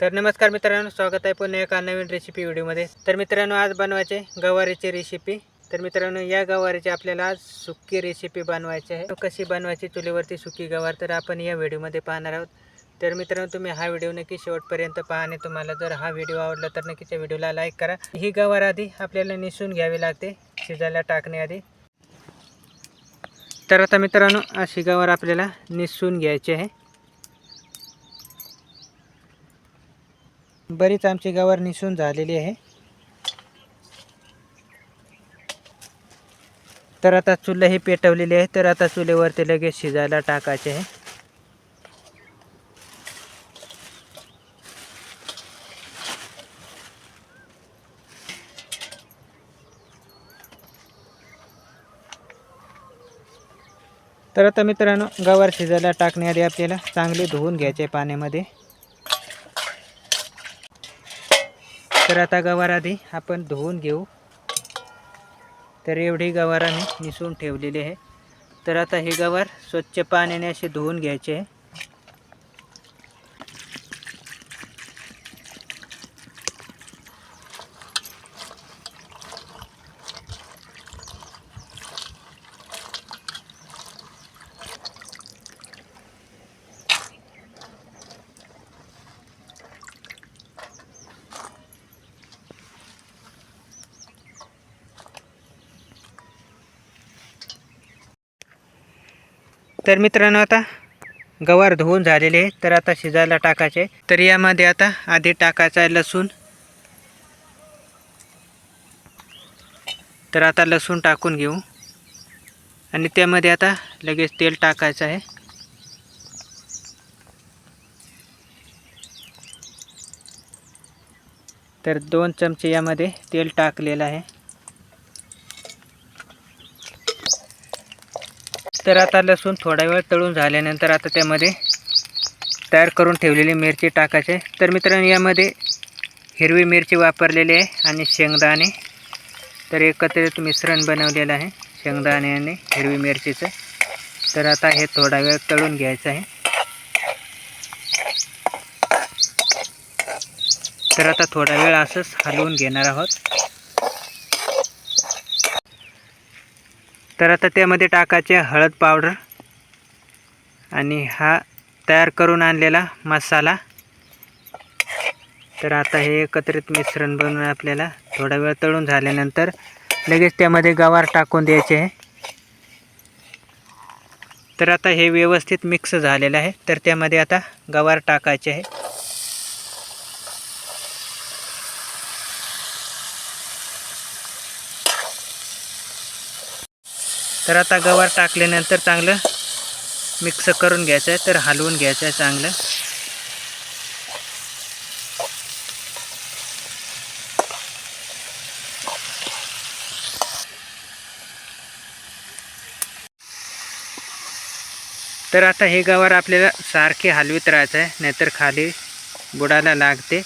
तर नमस्कार मित्रांनो स्वागत आहे पुन्हा एका नवीन रेसिपी व्हिडिओमध्ये. तर मित्रांनो आज बनवायचे गवारीची रेसिपी तर मित्रांनो या गवारीची आपल्याला आज सुकी रेसिपी बनवायची आहे. कशी बनवायची चुलीवरती सुकी गवार तर आपण या व्हिडिओमध्ये पाहणार आहोत. तर मित्रांनो तुम्ही हा व्हिडिओ नक्की शेवटपर्यंत पहा आणि तुम्हाला जर हा व्हिडिओ आवडला तर नक्कीच या व्हिडिओला लाईक करा. ही गवार आधी आपल्याला निसून घ्यावी लागते शिजायला टाकण्याआधी. तर आता मित्रांनो अशी गवार आपल्याला निसून घ्यायची आहे. बरीच आमची गवार निसून झालेली आहे. तर आता चुलं ही पेटवलेली आहे. तर आता चुलीवरती लगेच शिजायला टाकायचे आहे. तर आता मित्रांनो गवार शिजायला टाकण्याआधी आपल्याला चांगले धुवून घ्यायचे पाण्यामध्ये. तर आता गवार आधी आपण धुवून घेऊ. तर एवढी गवार आम्ही निसून ठेवलेली आहे. तर आता हे गवार स्वच्छ पाण्याने असे धुवून घ्यायचे आहे. तर मित्रांनो आता गवार धुवून झालेले आहे तर आता शिजायला टाकायचे. तर यामध्ये आता आधी टाकायचा आहे लसूण. तर आता लसूण टाकून घेऊ. आणि त्यामध्ये आता लगेच तेल टाकायचं आहे. तर दोन चमचे यामध्ये तेल टाकलेलं आहे. तर आता लसूण थोडा वेळ तळून झाल्यानंतर आता त्यामध्ये तयार करून ठेवलेली मिरची टाकायचे. तर मित्रांनो यामध्ये हिरवी मिरची वापरलेली आहे आणि शेंगदाणे. तर एकत्रित मिश्रण बनवलेलं आहे शेंगदाणे आणि हिरवी मिरचीचं. तर आता हे थोडा वेळ तळून घ्यायचं आहे. तर आता थोडा वेळ असंच हलवून घेणार आहोत. तर आता त्यामध्ये टाकायचे हळद पावडर आणि हा तयार करून आणलेला मसाला. तर आता हे एकत्रित मिश्रण बनवून आपल्याला थोडा वेळ तळून झाल्यानंतर लगेच त्यामध्ये गवार टाकून द्यायचे आहे. तर आता हे व्यवस्थित मिक्स झालेलं आहे. तर त्यामध्ये आता गवार टाकायचे आहे. तर आता गवार टाकल्यानंतर चांगलं मिक्स करून घ्यायचं आहे तर हलवून घ्यायचं आहे चांगलं. तर आता हे गवार आपल्याला सारखे हलवीत राहायचं आहे नाहीतर खाली बुडाला लागते.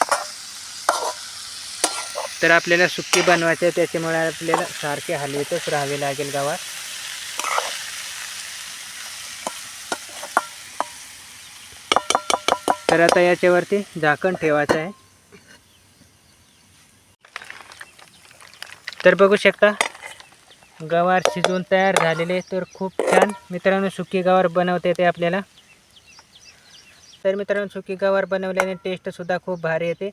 तर आपल्याला सुक्की बनवायची आहे त्याच्यामुळे आपल्याला सारखे हलवीतच राहावे लागेल गवार. तर आता याच्यावरती झाकण ठेवायचं आहे. तर बघू शकता गवार शिजवून तयार झालेले तर खूप छान मित्रांनो सुकी गवार बनवता येते आपल्याला. तर मित्रांनो सुकी गवार बनवल्याने टेस्टसुद्धा खूप भारी येते.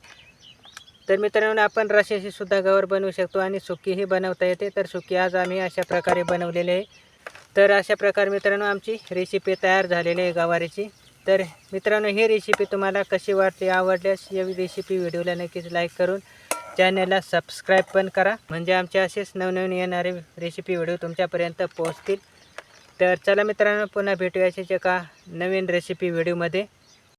तर मित्रांनो आपण रशाशी सुद्धा गवार बनवू शकतो आणि सुकीही बनवता येते. तर सुकी आज आम्ही अशा प्रकारे बनवलेले आहे. तर अशा प्रकारे मित्रांनो आमची रेसिपी तयार झालेली आहे गवारीची. तर मित्रांनो ही रेसिपी तुम्हाला कशी वाटली आवडल्यास या रेसिपी व्हिडिओला नक्कीच लाईक करून चॅनलला सबस्क्राईब पण करा. म्हणजे आमचे असेच नवनवीन येणारे रेसिपी व्हिडिओ तुमच्यापर्यंत पोहोचतील. तर चला मित्रांनो पुन्हा भेटूयाच एका नवीन रेसिपी व्हिडिओमध्ये